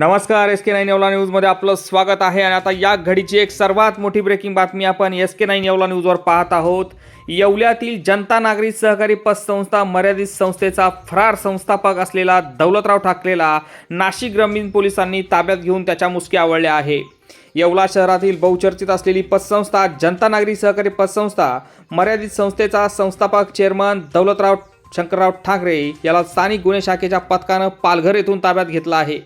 नमस्कार S K nine Yeola न्यूजमध्ये आपलं स्वागत आहे आणि आता या घडीची एक सर्वात मोठी ब्रेकिंग बातमी आपण एस के नाईन येवला न्यूजवर पाहत आहोत. येवल्यातील जनता नागरी सहकारी पतसंस्था मर्यादित संस्थेचा फरार संस्थापक असलेला दौलतराव ठाकरेला नाशिक ग्रामीण पोलिसांनी ताब्यात घेऊन त्याच्या मुसक्या आवळल्या आहे. येवला शहरातील बहुचर्चित असलेली पतसंस्था जनता नागरी सहकारी पतसंस्था मर्यादित संस्थेचा संस्थापक चेअरमन दौलतराव शंकरराव ठाकरे याला स्थानिक गुन्हे शाखेच्या पथकानं पालघर येथून ताब्यात घेतला आहे.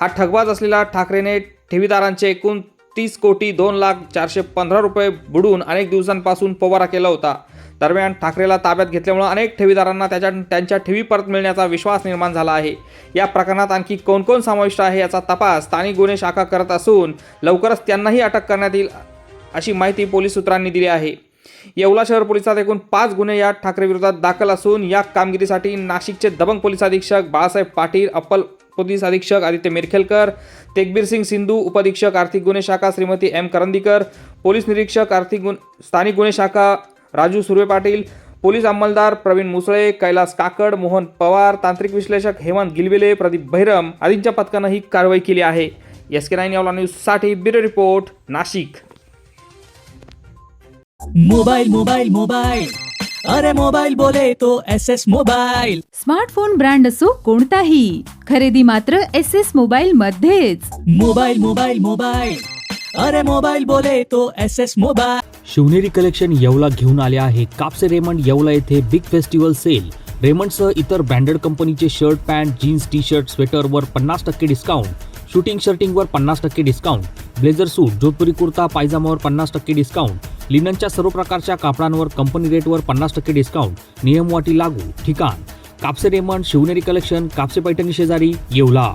हा ठगबाज असलेला ठाकरेने ठेवीदारांचे एकूण तीस कोटी दोन लाख चारशे पंधरा रुपये बुडून अनेक दिवसांपासून पोवारा केला होता. दरम्यान ठाकरेला ताब्यात घेतल्यामुळे अनेक ठेवीदारांना त्याच्या त्यांच्या ठेवी परत मिळण्याचा विश्वास निर्माण झाला आहे. या प्रकरणात आणखी कोण कोण समाविष्ट आहे याचा तपास स्थानिक गुन्हे शाखा करत असून लवकरच त्यांनाही अटक करण्यात येईल अशी माहिती पोलीस सूत्रांनी दिली आहे. येवला शहर पोलिसात एकूण पाच गुन्हे या ठाकरे विरोधात दाखल असून या कामगिरीसाठी नाशिकचे दबंग पोलीस अधीक्षक बाळासाहेब पाटील अप्पल पोलीस अधीक्षक आदित्य मिरखेलकर तेगबीर सिंग सिंधू उपअधीक्षक आर्थिक गुन्हे शाखा श्रीमती एम करंदीकर पोलीस निरीक्षक आर्थिक गुन स्थानिक गुन्हे शाखा राजू सुर्वे पाटील पोलीस अंमलदार प्रवीण मुसळे कैलास काकड मोहन पवार तांत्रिक विश्लेषक हेमंत गिलविले प्रदीप भैरम आदींच्या पथकानं ही कारवाई केली आहे. एस के नाईन यावला न्यूजसाठी bureau report Nashik. Mobile mobile mobile अरे मोबाइल बोले तो S S mobile smartphone brand असो कोणताही. खरेदी मात्र एस एस मोबाईल मध्येच. मोबाइल मोबाइल मोबाइल अरे मोबाइल बोले तो S S mobile Shivneri collection Yeola घेऊन आले आहे कापसे रेमंड येवला येथे बिग फेस्टिवल सेल. रेमंडसह इतर ब्रँडेड कंपनीचे shirt pant jeans T shirt स्वेटरवर पन्नास टक्के डिस्काउंट. शूटिंग शर्टिंगवर पन्नास टक्के discount. Blazer suit Jodhpuri kurta पायजामावर पन्नास टक्के डिस्काउंट. लिननच्या सर्व प्रकारच्या कापडांवर कंपनी रेटवर पन्नास टक्के डिस्काउंट नियमवाटी लागू ठिकाण. कापसे रेमंड शिवनेरी कलेक्शन कापसे पैठणी शेजारी येवला.